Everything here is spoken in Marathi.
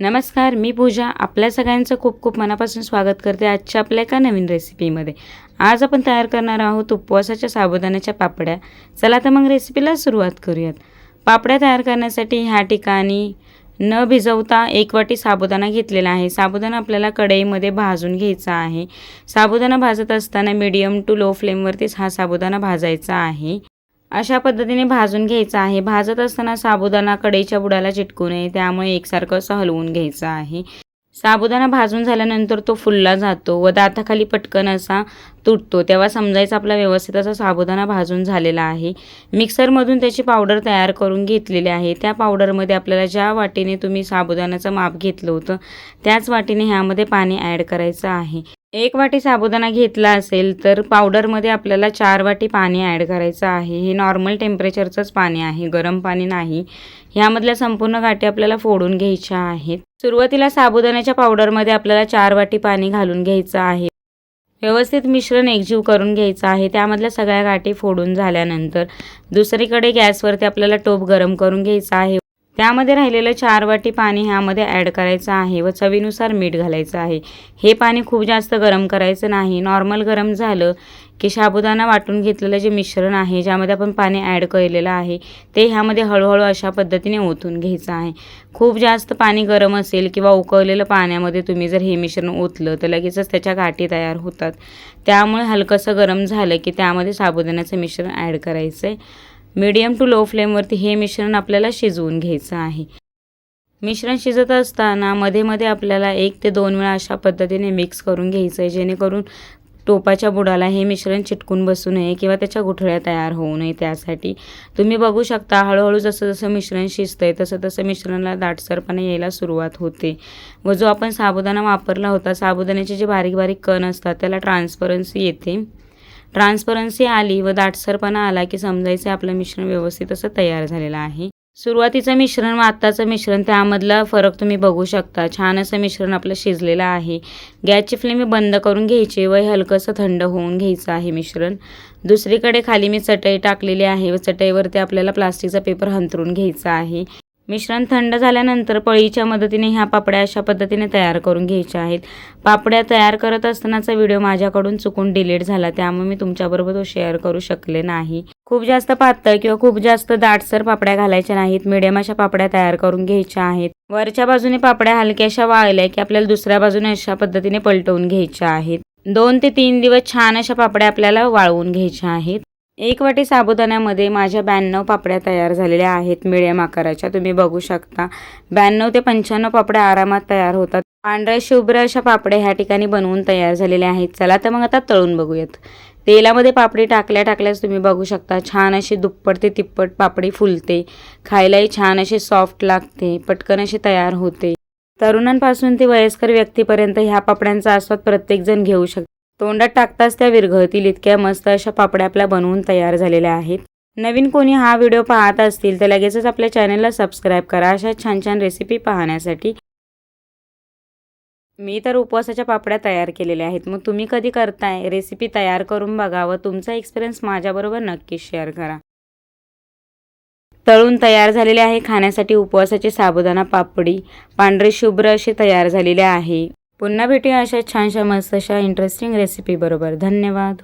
नमस्कार मी पूजा. आपल्या सगळ्यांचं खूप खूप मनापासून स्वागत करते आजच्या आपल्या एका नवीन रेसिपीमध्ये आज आपण तयार करणार आहोत उपवासाच्या साबुदाण्याच्या पापड्या. चला तर मग रेसिपीला सुरुवात करूयात. पापड्या तयार करण्यासाठी ह्या ठिकाणी न भिजवता एक वाटी साबुदाणा घेतलेला आहे. साबुदाणा आपल्याला कढईमध्ये भाजून घ्यायचा आहे. साबुदाणा भाजत असताना मीडियम टू लो फ्लेमवरतीच हा साबुदाणा भाजायचा आहे. अशा पद्धतीने भाजून घ्यायचा आहे. भाजत असताना साबुदाणा कढईच्या बुडाला चिटकू नये. त्यामुळे एकसारखं असं हलवून घ्यायचं आहे. साबुदाणा भाजून झाल्यानंतर तो फुलला जातो व दाताखाली पटकन असा तुटतो. तेव्हा समजायचं आपला व्यवस्थित असा साबुदाणा भाजून झालेला आहे. मिक्सरमधून त्याची पावडर तयार करून घेतलेली आहे. त्या पावडरमध्ये आपल्याला ज्या वाटीने तुम्ही साबुदाण्याचं माप घेतलं होतं त्याच वाटीने ह्यामध्ये पाणी ॲड करायचं आहे. एक वाटी साबुदाणा घेतला असेल तर पावडरमध्ये आपल्याला चार वाटी पाणी ॲड करायचं आहे. हे नॉर्मल टेम्परेचरचंच पाणी आहे गरम पाणी नाही. ह्यामधल्या संपूर्ण गाठी आपल्याला फोडून घ्यायच्या आहेत. सुरुवातीला साबुदाण्याच्या पावडरमध्ये आपल्याला चार वाटी पाणी घालून घ्यायचं आहे. व्यवस्थित मिश्रण एकजीव करून घ्यायचं आहे. त्यामधल्या सगळ्या गाठी फोडून झाल्यानंतर दुसरीकडे गॅसवरती आपल्याला टोप गरम करून घ्यायचा आहे. त्यामध्ये राहिलेलं चार वाटी पाणी ह्यामध्ये ॲड करायचं आहे व चवीनुसार मीठ घालायचं आहे. हे पाणी खूप जास्त गरम करायचं नाही. नॉर्मल गरम झालं की साबुदाणा वाटून घेतलेलं जे मिश्रण आहे ज्यामध्ये आपण पाणी ॲड केलेलं आहे ते ह्यामध्ये हळूहळू अशा पद्धतीने ओतून घ्यायचं आहे. खूप जास्त पाणी गरम असेल किंवा उकळलेलं पाण्यामध्ये तुम्ही जर हे मिश्रण ओतलं तर लगेचच त्याच्या गाठी तयार होतात. त्यामुळे हलकंसं गरम झालं की त्यामध्ये साबुदाण्याचं मिश्रण ॲड करायचं आहे मीडियम टू लो फ्लेमवरती हे मिश्रण आपल्याला शिजवून घ्यायचं आहे. मिश्रण शिजत असताना मध्ये मध्ये आपल्याला एक ते दोन वेळा अशा पद्धतीने मिक्स करून घ्यायचं आहे जेणेकरून टोपाच्या बुडाला हे मिश्रण चिटकून बसू नये किंवा त्याच्या गुठळ्या तयार होऊ नये त्यासाठी. तुम्ही बघू शकता हळूहळू जसं जसं मिश्रण शिजतं आहे तसं तसं मिश्रणाला दाटसरपणा यायला सुरुवात होते. व जो आपण साबुदाणा वापरला होता साबुदाण्याचे जे बारीक बारीक कण असतात त्याला ट्रान्सपरन्सी येते. ट्रान्सपरन्सी आली व दाटसरपणा आला की समजायचं आपलं मिश्रण व्यवस्थित असं तयार झालेलं आहे. सुरुवातीचं मिश्रण व आत्ताचं मिश्रण त्यामधला फरक तुम्ही बघू शकता. छान असं मिश्रण आपलं शिजलेलं आहे. गॅसची फ्लेम बंद करून घ्यायची व हलकंसं थंड होऊन घ्यायचं आहे मिश्रण. दुसरीकडे खाली मी चटई टाकलेली आहे व चटईवरती आपल्याला प्लास्टिकचा पेपर हंतरून घ्यायचा आहे. मिश्रण थंड झाल्यानंतर पळीच्या मदतीने ह्या पापड्या अशा पद्धतीने तयार करून घ्यायच्या आहेत. पापड्या तयार करत असतानाचा व्हिडिओ माझ्याकडून चुकून डिलीट झाला त्यामुळे मी तुमच्याबरोबर तो शेअर करू शकले नाही. खूप जास्त पातळ किंवा खूप जास्त दाटसर पापड्या घालायच्या नाहीत मिडियम अशा पापड्या तयार करून घ्यायच्या आहेत. वरच्या बाजूने पापड्या हलक्याशा वाळल्या की आपल्याला दुसऱ्या बाजूने अशा पद्धतीने पलटवून घ्यायच्या आहेत. दोन ते तीन दिवस छान अशा पापड्या आपल्याला वाळवून घ्यायच्या आहेत. एक वाटी साबुदाण्यामध्ये माझ्या ब्याण्णव पापड्या तयार झालेल्या आहेत. मिडियम आकाराच्या. तुम्ही बघू शकता. ब्याण्णव ते पंच्याण्णव पापड्या आरामात तयार होतात. पांढऱ्या शुभ्र अशा पापड्या ह्या ठिकाणी बनवून तयार झालेल्या आहेत. चला तर मग आता तळून बघूयात. तेलामध्ये पापडी टाकल्या टाकल्यास तुम्ही बघू शकता. छान अशी दुप्पट ते तिप्पट पापडी फुलते. खायलाही छान अशी सॉफ्ट लागते. पटकन अशी तयार होते. तरुणांपासून ते वयस्कर व्यक्तीपर्यंत ह्या पापड्यांचा आस्वाद प्रत्येकजण घेऊ शकतो. तोंडात टाकताच त्या विरघळतील इतक्या मस्त अशा पापड्या आपल्या बनवून तयार झालेल्या आहेत. नवीन कोणी हा व्हिडिओ पाहत असतील तर लगेचच आपल्या चॅनलला सबस्क्राईब करा. अशा छान छान रेसिपी पाहण्यासाठी मी तर उपवासाच्या पापड्या तयार केलेल्या आहेत. मग तुम्ही कधी करताय? रेसिपी तयार करून बघा व तुमचा एक्सपिरियन्स माझ्याबरोबर नक्कीच शेअर करा. तळून तयार झालेले आहे खाण्यासाठी उपवासाची साबुदाणा पापडी. पांढरे शुभ्र असे तयार झालेले आहे. पुन्हा भेटूया अशा छानशा मस्त अशा इंटरेस्टिंग रेसिपी बरोबर. धन्यवाद.